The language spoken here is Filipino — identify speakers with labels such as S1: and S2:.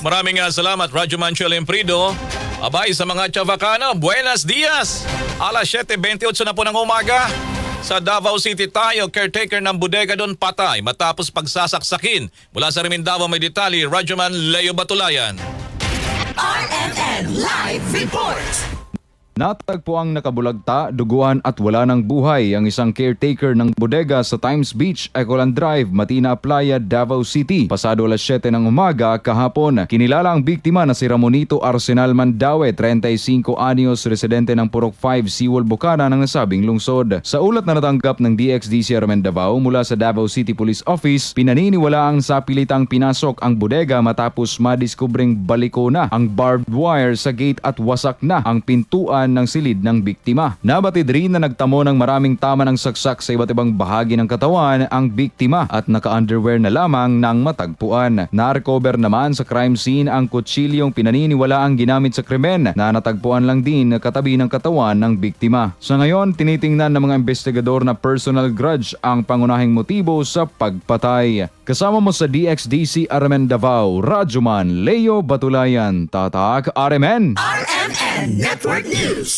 S1: Maraming salamat, Radyo Manchel Imprido. Abay sa mga Chavacano, buenas dias! Alas 7.28 na po ng umaga. Sa Davao City tayo, caretaker ng bodega doon patay matapos pagsasaksakin. Mula sa Remindavo may detalye, Radyoman Leo Batulayan.
S2: RMN Live Report.
S3: Natagpo ang nakabulagta, duguan at wala ng buhay ang isang caretaker ng bodega sa Times Beach, Ecoland Drive, Matina Playa, Davao City. Pasado alas 7 ng umaga kahapon, kinilala ang biktima na si Ramonito Arsenal Mandawe, 35 anyos, residente ng Purok 5, Siwal, Bukana ng nasabing lungsod. Sa ulat na natanggap ng DXDC Armen Davao mula sa Davao City Police Office, pinaniniwala ang sapilitang pinasok ang bodega matapos madiskubring baliko na ang barbed wire sa gate at wasak na ang pintuan ng silid ng biktima. Nabatid rin na nagtamo ng maraming tama ng saksak sa iba't ibang bahagi ng katawan ang biktima at naka-underwear na lamang ng matagpuan. Na-recover naman sa crime scene ang kutsilyong pinaniniwala ang ginamit sa krimen na natagpuan lang din katabi ng katawan ng biktima. Sa ngayon, tinitingnan ng mga investigador na personal grudge ang pangunahing motibo sa pagpatay. Kasama mo sa DXDC Armen Davao, Radyoman Leo Batulayan, Tatak RMN.
S2: RMN Network News.